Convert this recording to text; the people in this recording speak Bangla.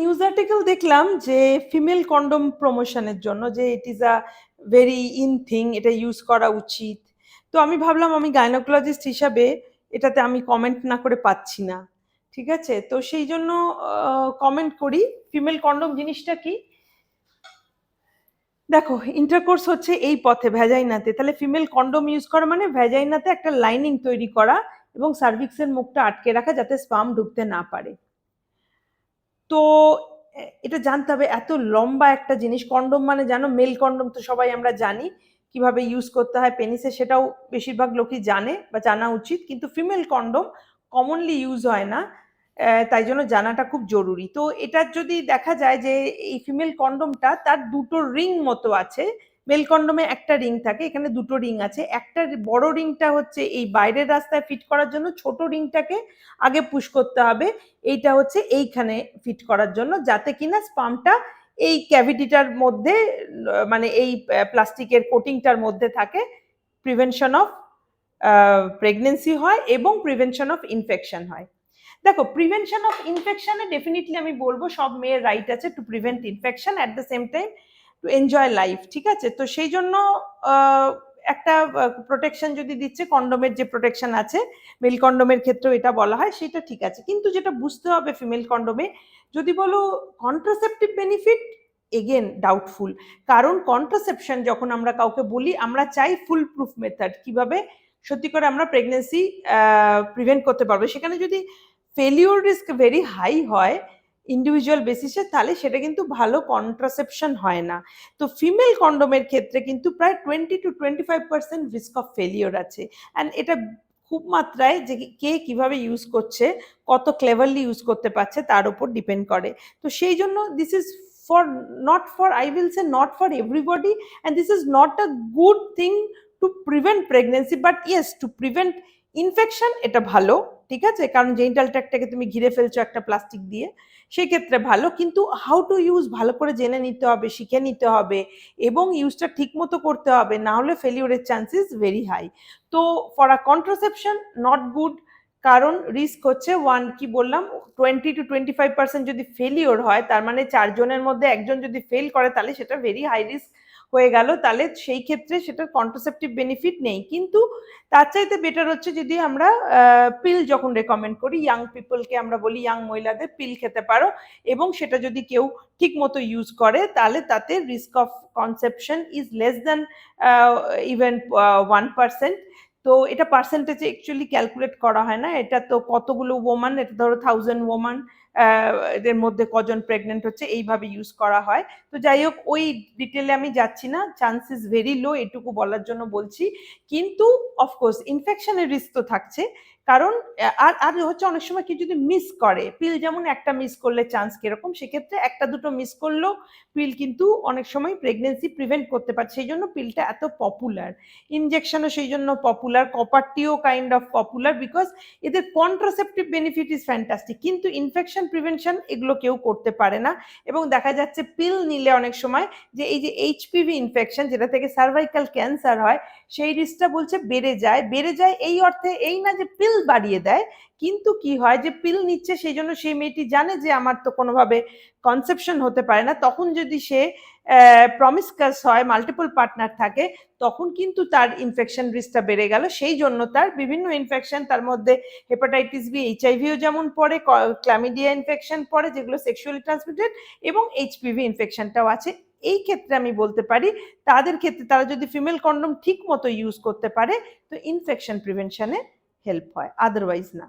নিউজ আর্টিকেল দেখলাম যে ফিমেল কন্ডম প্রমোশনের জন্য, যে it is a very in thing এটা ইউজ করা উচিত। তো আমি ভাবলাম আমি গাইনোকোলজিস্ট হিসাবে এটাতে আমি কমেন্ট না করে পাচ্ছি না, ঠিক আছে? তো সেই জন্য কমেন্ট করি। ফিমেল কন্ডম জিনিসটা কি? দেখো ইন্টারকোর্স হচ্ছে এই পথে ভ্যাজাইনাতে তাহলে ফিমেল কন্ডম ইউজ করা মানে ভ্যাজাইনাতে একটা লাইনিং তৈরি করা এবং সার্ভিক্সের মুখটা আটকে রাখা যাতে স্পাম ঢুকতে না পারে। তো এটা জানতে হবে এত লম্বা একটা জিনিস, কন্ডম মানে জানো, মেল কন্ডম তো সবাই আমরা জানি, কীভাবে ইউজ করতে হয় পেনিসে সেটাও বেশিরভাগ লোকই জানে বা জানা উচিত, কিন্তু ফিমেল কন্ডম কমনলি ইউজ হয় না তাই জন্য জানাটা খুব জরুরি। তো এটা যদি দেখা যায় যে এই ফিমেল কন্ডমটা তার দুটো রিং মতো আছে মেল কন্ডমে একটা রিং থাকে, এখানে দুটো রিং আছে। একটা বড় রিংটা হচ্ছে এই বাইরের রাস্তায় ফিট করার জন্য, ছোট রিংটাকে আগে পুশ করতে হবে। এইটা হচ্ছে এইখানে ফিট করার জন্য, যাতে কিনা স্পামটা এই ক্যাভিটিটার মধ্যে মানে এই প্লাস্টিকের কোটিংটার মধ্যে থাকে। প্রিভেনশন অফ প্রেগনেন্সি হয় এবং প্রিভেনশন অফ ইনফেকশন হয়। দেখো, প্রিভেনশন অফ ইনফেকশনে ডেফিনেটলি আমি বলব সব মেয়ের রাইট আছে to prevent infection. At the same time to enjoy life ঠিক আছে? তো সেই জন্য একটা প্রোটেকশন যদি দিচ্ছে কন্ডোমের যে প্রোটেকশন আছে মেল কন্ডোমের ক্ষেত্রেও এটা বলা হয়, সেটা ঠিক আছে। কিন্তু যেটা বুঝতে হবে ফিমেল কন্ডোমে যদি বলো কন্ট্রাসেপটিভ বেনিফিট এগেন ডাউটফুল কারণ কন্ট্রাসেপশন যখন আমরা কাউকে বলি, আমরা চাই ফুল প্রুফ মেথড কীভাবে? সত্যি করে আমরা প্রেগনেন্সি প্রিভেন্ট করতে পারব। সেখানে যদি ফেলিওর রিস্ক ভেরি হাই হয় ইন্ডিভিজুয়াল বেসিসে তাহলে সেটা কিন্তু ভালো কন্ট্রাসেপশন হয় না। তো ফিমেল কন্ডোমের ক্ষেত্রে কিন্তু প্রায় twenty to twenty five percent risk of failure আছে। অ্যান্ড এটা খুব মাত্রায় যে কে কীভাবে ইউজ করছে, কত ক্লেভারলি ইউজ করতে পারছে, তার উপর ডিপেন্ড করে। তো সেই জন্য this is for not for I will say not for everybody and this is not a good thing to prevent pregnancy but yes to prevent infection এটা ভালো। ঠিক আছে? কারণ জেন্টাল ট্র্যাকটাকে তুমি ঘিরে ফেলছো একটা প্লাস্টিক দিয়ে সেই ক্ষেত্রে ভালো। কিন্তু হাউ টু ইউজ ভালো করে জেনে নিতে হবে, শিখে নিতে হবে এবং ইউজটা ঠিক মতো করতে হবে, না হলে ফেলিওরের চান্সেস ভেরি হাই তো for a contraception not good কারণ রিস্ক হচ্ছে ওয়ান কি বললাম? Twenty to twenty five percent যদি ফেলিওর হয়, তার মানে চারজনের মধ্যে একজন যদি ফেল করে, তাহলে সেটা ভেরি হাই রিস্ক হয়ে গেল, তাহলে সেই ক্ষেত্রে সেটা কন্ট্রাসেপটিভ বেনিফিট নেই। কিন্তু তার চাইতে বেটার হচ্ছে যদি আমরা পিল যখন রেকমেন্ড করি ইয়াং পিপলকে আমরা বলি ইয়াং মহিলাদের পিল খেতে পারো এবং সেটা যদি কেউ ঠিক মতো ইউজ করে, তাহলে তাতে risk of conception is less than even one percent তো এটা পার্সেন্টেজে অ্যাকচুয়ালি ক্যালকুলেট করা হয় না। এটা তো কতগুলো ওমান এটা ধরো থাউজেন্ড ওমান এদের মধ্যে কজন প্রেগনেন্ট হচ্ছে এইভাবে ইউজ করা হয়। তো যাই হোক, ওই ডিটেলে আমি যাচ্ছি না। চান্সেস ভেরি লো এটুকু বলার জন্য বলছি। কিন্তু অফকোর্স ইনফেকশনের রিস্ক তো থাকছে। কারণ আর আর হচ্ছে অনেক সময় কি যদি মিস করে পিল যেমন একটা মিস করলে চান্স কীরকম, সেক্ষেত্রে একটা দুটো মিস করলেও পিল কিন্তু অনেক সময় প্রেগনেন্সি প্রিভেন্ট করতে পারে। সেই জন্য পিলটা এত পপুলার ইনজেকশনও সেই জন্য পপুলার কপারটিও কাইন্ড অফ পপুলার বিকজ এদের কন্ট্রাসেপটিভ বেনিফিট ইজ ফ্যান্টাস্টিক কিন্তু ইনফেকশন প্রিভেনশন এগুলো কেউ করতে পারে না। এবং দেখা যাচ্ছে পিল নিলে অনেক সময় যে এই যে এইচপিভি ইনফেকশন যেটা থেকে সার্ভাইকাল ক্যান্সার হয়, সেই রিস্কটা বলছে বেড়ে যায়। বেড়ে যায় এই অর্থে এই না যে পিল বাড়িয়ে দেয়, কিন্তু কি হয় যে পিল নিচ্ছে সেই জন্য সেই মেয়েটি জানে যে আমার তো কোনোভাবে কনসেপশন হতে পারে না। তখন যদি সে প্রমিসকাস হয় মাল্টিপল পার্টনার থাকে, তখন কিন্তু তার ইনফেকশন রিস্কটা বেড়ে গেল। সেই জন্য তার বিভিন্ন ইনফেকশন তার মধ্যে হেপাটাইটিস বি এইচআইভিও যেমন পড়ে ক্ল্যামিডিয়া ইনফেকশন পড়ে, যেগুলো সেক্সুয়ালি ট্রান্সমিটেড এবং এইচপিভি ইনফেকশনটাও আছে। এই ক্ষেত্রে আমি বলতে পারি, তাদের ক্ষেত্রে তারা যদি ফিমেল কন্ডম ঠিক মতো ইউজ করতে পারে, তো ইনফেকশন প্রিভেনশনে হেল্প হয়। আদারওয়াইজ না।